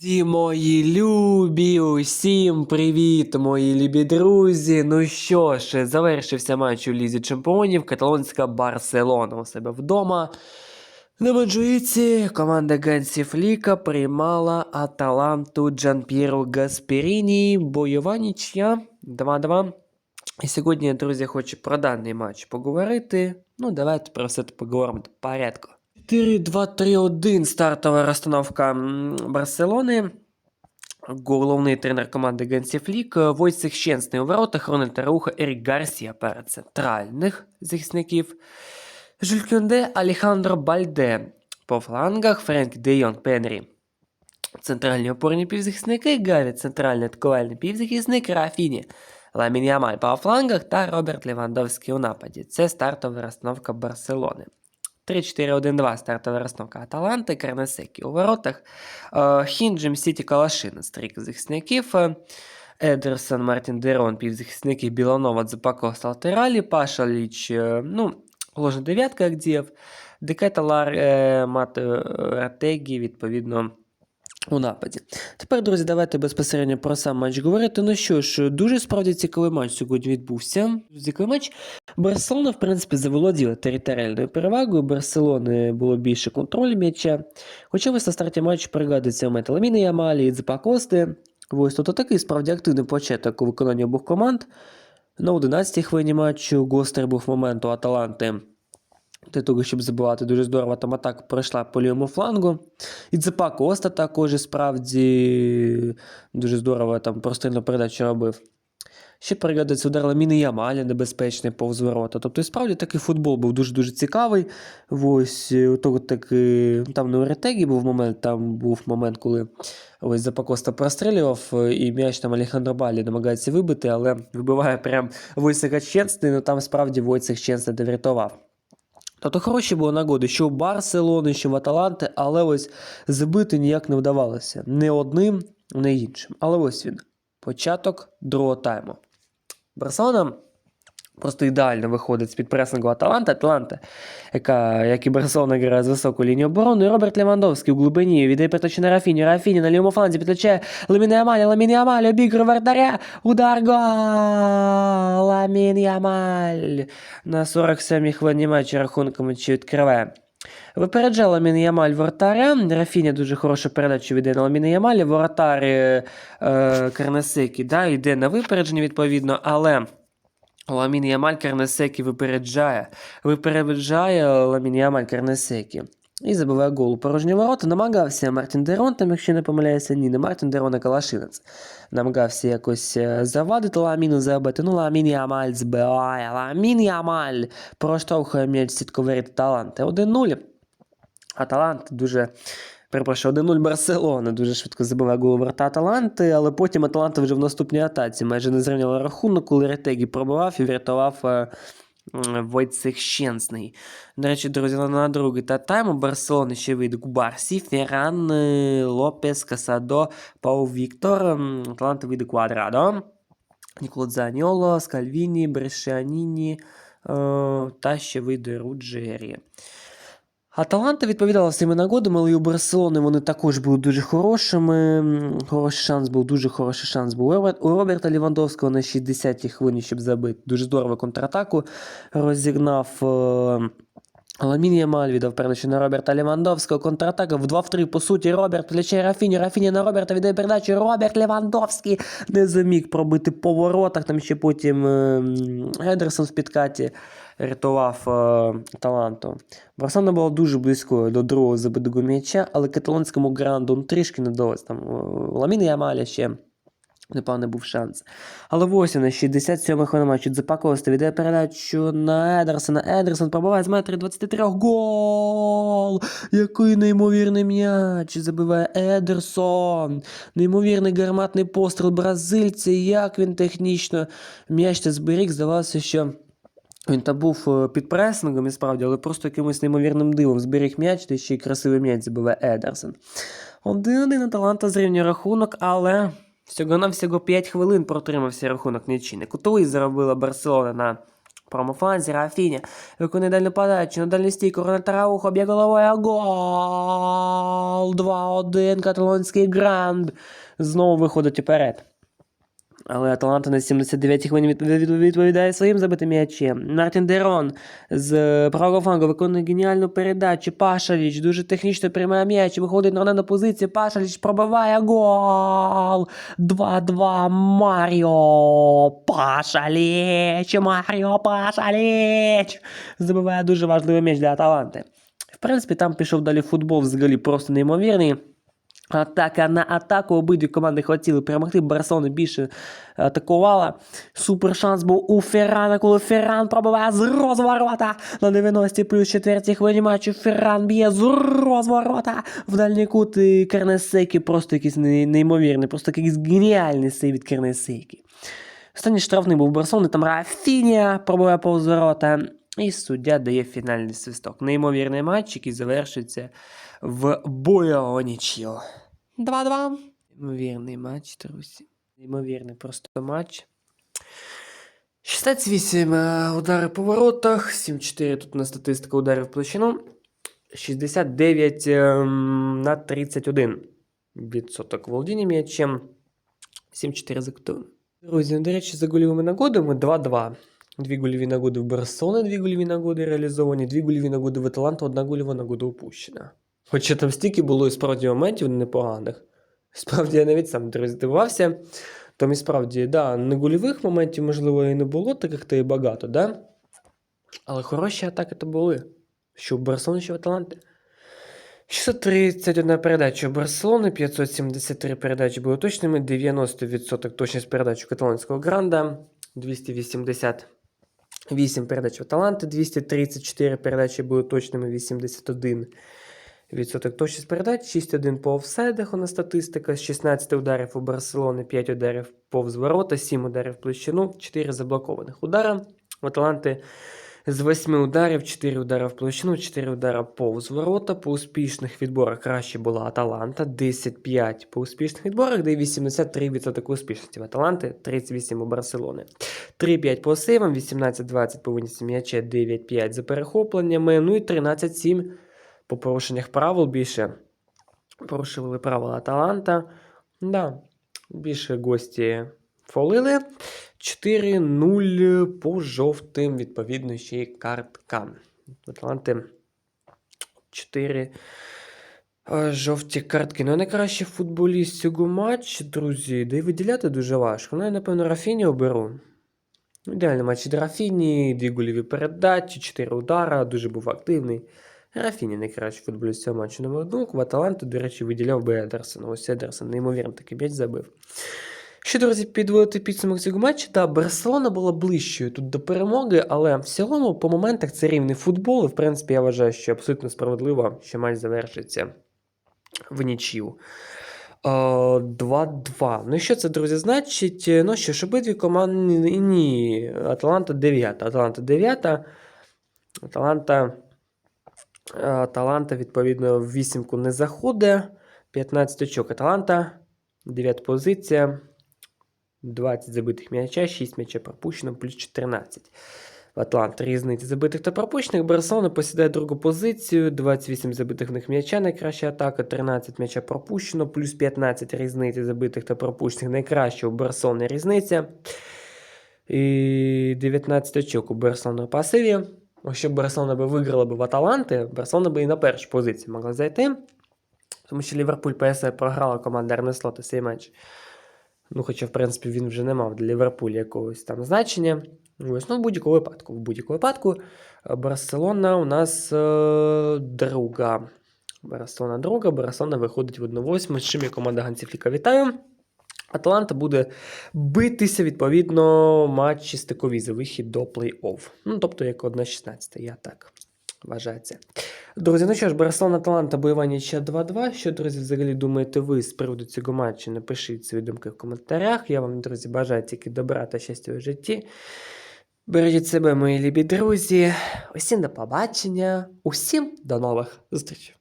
Друзі мої любі, усім привіт, мої любі друзі. Ну що ж, завершився матч у Лізі Чемпіонів. Каталонська Барселона у себе вдома. На Маджуїці команда Гансі Фліка приймала Аталанту Джанпіру Гасперіні. Бойова нічия 2-2. І сьогодні, друзі, хочу про даний матч поговорити. Ну, давайте про все це поговоримо по порядку. 4-2-3-1 стартова розстановка Барселони. Головний тренер команди Генсі Флік, Войцех Щенсний у воротах, Рональд Тарауха, Ерік Гарсія перед центральних захисників. Жюль Кюнде, Алехандро Бальде по флангах, Френк Де Йонг, Пенрі. Центральні опорні півзахисники, Гаві, центральний атакувальний півзахисник, Рафіні, Ламін Ямаль по флангах та Роберт Левандовський у нападі. Це стартова розстановка Барселони. 3-4-1-2 стартова розстановка Аталанти, Карнесекі у воротах, е, Хінджем, Сіті, Калашина, стрік захисників, е, Едерсон, Мартін Дерон, півзахисники, Біланова, Дзепако, Салтералі, Паша Ліч, е, ну, ложна дев'ятка, як діяв, Декета Лар, Мат Ратегі, відповідно, у нападі. Тепер, друзі, давайте безпосередньо про сам матч говорити. Ну що ж, дуже справді цікавий матч сьогодні відбувся. Цікавий матч. Барселона, в принципі, заволоділа територіальною перевагою. Барселони було більше контролю м'яча. Хоча ось на старті матчу пригадується момент Ламіни Ямалі і Дзепакости. Ось тут такий справді активний початок у виконанні обох команд. На 11-й хвилині матчу гостер був момент у Аталанти. Для того, щоб забивати дуже здорово, там атака пройшла по лівому флангу. І Дзепа Коста також справді дуже здорово там прострільну передачу робив. Ще пригадується удар Ламіни Ямаля небезпечний повз ворота. Тобто, справді такий футбол був дуже-дуже цікавий. Ось е, того таки, там не у ретегі був момент, там був момент, коли ось Запакоста прострілював, е, і м'яч там Алехандро Балі намагається вибити, але вибиває прям Войцеха Ченсний, ну там справді Войцех Ченсний не врятував. Тобто хороші були нагоди, що у Барселони, що в Аталанти, але ось збити ніяк не вдавалося. Не одним, не іншим. Але ось він. Початок другого тайму. Барселона просто ідеально виходить з-під пресингу Аталанта. Аталанта, яка, як і Барселона, грає з високу лінію оборони. І Роберт Левандовський у глибині віддає передачу на Рафіні. Рафіні на лівому фланзі підключає Ламін Ямаль, Ламін Ямаль, обігрує вратаря. Удар гол! Ламін Ямаль. На 47-й хвилині матчу рахунком матчу відкриває. Випереджала Ламін Ямаль воротаря. Рафіня дуже хорошу передачу віддає на Ламіна Ямаля. Воротар е, е, Карнесекі да, йде на випередження відповідно, але Ламін Ямаль Карнесекі випереджає. Випереджає Ламін Ямаль Карнесекі. І забиває гол у порожні ворота. Намагався Мартін Дерон, там, якщо не помиляюся, ні, не Мартін Дерон, а Калашинець. Намагався якось е, завадити Ламіну забити. Ну, Ламін Ямаль збиває. Ламін Ямаль проштовхує м'яч сітковері таланти. 1-0. Аталант дуже. Перепрошую, 1-0 Барселона дуже швидко забиває гол у ворота Аталанти, але потім Аталанта вже в наступній атаці майже не зрівняла рахунок, коли Ретегі пробивав і врятував е, Войцех Щенсний. До речі, друзі, на- другий та тайм Барселони ще вийде Губарсі, Ферран, е, Лопес, Касадо, Пау Віктор, м, Аталанта вийде Квадрадо, Ніколо Дзаньоло, Скальвіні, Брешаніні е, та ще вийде Руджері. Аталанта відповідала всіми нагодами, але і у Барселони вони також були дуже хорошими. Хороший шанс був, дуже хороший шанс був у Роберта Лівандовського на 60-й хвилині, щоб забити. Дуже здорово контратаку розігнав. Ламін Ямаль віддав передачу на Роберта Левандовського. Контратака в 2-3. по суті, Роберт влічає Рафіні. Рафіні на Роберта віддає передачу. Роберт Левандовський не заміг пробити по воротах. Там ще потім е, м, Едерсон в підкаті рятував е, таланту. Барселона була дуже близькою до другого забитого м'яча, але каталонському гранду трішки не вдалося. Там е, Ламін Ямаля ще Непевне був шанс. Але ось на 67 хвилин матчу Дзепакоста віддає передачу на Едерсона. Едерсон пробиває з метри 23. Гол! Який неймовірний м'яч! Забиває Едерсон. Неймовірний гарматний постріл бразильця. Як він технічно м'яч та зберіг. Здавалося, що. Він там був е, під пресингом, і справді, але просто якимось неймовірним дивом зберіг м'яч, та ще й красивий м'яч забиває Едерсон. Один-один Аталанта зрівнює рахунок, але всього на всього 5 хвилин протримався рахунок нічини. Кутовий заробила Барселона на Промофланзі Рафіня. Виконує дальню подачу на дальню стійку. Рональд Раухо б'є головою. Гол! 2-1. Каталонський гранд. Знову виходить уперед. Але Аталанта на 79-й хвилині від- від- відповідає своїм забитим м'ячем. Мартін Дерон з правого флангу виконує геніальну передачу. Пашаліч дуже технічно приймає м'яч. Виходить на на позицію. Пашаліч пробиває гол. 2-2 Маріо Пашаліч. Маріо Пашаліч. Забиває дуже важливий м'яч для Аталанти. В принципі, там пішов далі футбол взагалі просто неймовірний. Атака на атаку. Обидві команди хотіли перемогти. Барселона більше атакувала. Супер шанс був у Феррана, коли Ферран пробиває з розворота. На 90 плюс 4 хвилині матчу Ферран б'є з розворота. В дальній кут і Кернесекі просто якийсь неймовірний, просто якийсь геніальний сей від Кернесекі. Останній штрафний був Барселони, там Рафінія пробиває повз ворота. І суддя дає фінальний свисток. Неймовірний матч, який завершиться в бойову нічю. 2-2. Неймовірний матч, друзі. Неймовірний просто матч. 68 е, удари по воротах, 7-4 тут на статистика ударів в площину. 69 ем, на 31 відсоток володіння м'ячем. 7-4 за кутовим. Друзі, ну, до речі, за гольовими нагодами 2-2. Дві гольові нагоди в Барселони, дві гольові нагоди реалізовані, дві гольові нагоди в Аталанту, одна гольова нагода упущена. Хоча там стільки було і справді моментів непоганих. Справді я навіть сам здивувався. Там і справді, да, не гольових моментів, можливо, і не було, таких то і багато, да? Але хороші атаки то були. Що в Барселоні, що в Аталанті. 631 передача у Барселони, 573 передачі були точними, 90% точність передач у каталонського гранда, 288 передач у Аталанти, 234 передачі були точними, 81 відсоток точність передач, 6-1 по офсайдах у нас статистика, 16 ударів у Барселони, 5 ударів повз ворота, 7 ударів в площину, 4 заблокованих удара. У Аталанти з 8 ударів, 4 удари в площину, 4 удари повз ворота. По успішних відборах краще була Аталанта, 10-5 по успішних відборах, де 83% успішності в Аталанти, 38 у Барселони. 3-5 по сейвам, 18-20 по винісі м'яча, 9-5 за перехопленнями, ну і 13-7 по порушеннях правил більше. Порушували правила Аталанта. Да, більше гості фолили. 4-0 по жовтим, відповідно, ще й карткам. Аталанти 4 е, жовті картки. Ну, найкращий футболіст цього матчу, друзі, де й виділяти дуже важко. Ну, я, напевно, Рафіні оберу. Ідеальний матч від Рафіні, дві гольові передачі, 4 удара, дуже був активний. Рафіні найкращий футболіст цього матчу, на мою думку. В Аталанту, до речі, виділяв би Едерсон. Ось Едерсон, неймовірно, такий м'яч забив. Що, друзі, підводити підсумок цього матчу, та Барселона була ближчою тут до перемоги, але в цілому, по моментах, це рівний футбол. І, в принципі, я вважаю, що абсолютно справедливо, що матч завершиться в нічию. Е, 2-2. Ну і що це, друзі, значить? Ну що ж, обидві команди ні. Аталанта 9. Аталанта 9. Аталанта. Аталанта, відповідно, в вісімку не заходить. 15 очок Аталанта. 9 позиція. 20 забитих м'яча, 6 м'яча пропущено, плюс 14. В Атланта різниці забитих та пропущених. Барселона посідає другу позицію, 28 забитих в них м'яча, найкраща атака, 13 м'яча пропущено, плюс 15 різниці забитих та пропущених. Найкраща у Барселони різниця. І 19 очок у Барселони пасиві. Якщо б Барселона би виграла б в Аталанти, Барселона би і на першу позицію могла зайти. Тому що Ліверпуль ПСВ програла команда Ернеслота цей матч. Ну, хоча, в принципі, він вже не мав для Ліверпуля якогось там значення. Ось, ну, в будь-якому випадку. В будь-якому випадку е, Барселона у нас е, друга. Барселона друга, Барселона виходить в 1-8, з чим я команда Ганцифліка вітаю. Атланта буде битися відповідно матчі стикові за вихід до плей-офф. Ну, тобто, як 1-16, я так вважаю це. Друзі, ну що ж, Барселона Атланта бойова нічия 2-2. Що, друзі, взагалі думаєте ви з приводу цього матчу? Напишіть свої думки в коментарях. Я вам, друзі, бажаю тільки добра та щастя у житті. Бережіть себе, мої любі друзі. Усім до побачення. Усім до нових зустрічей.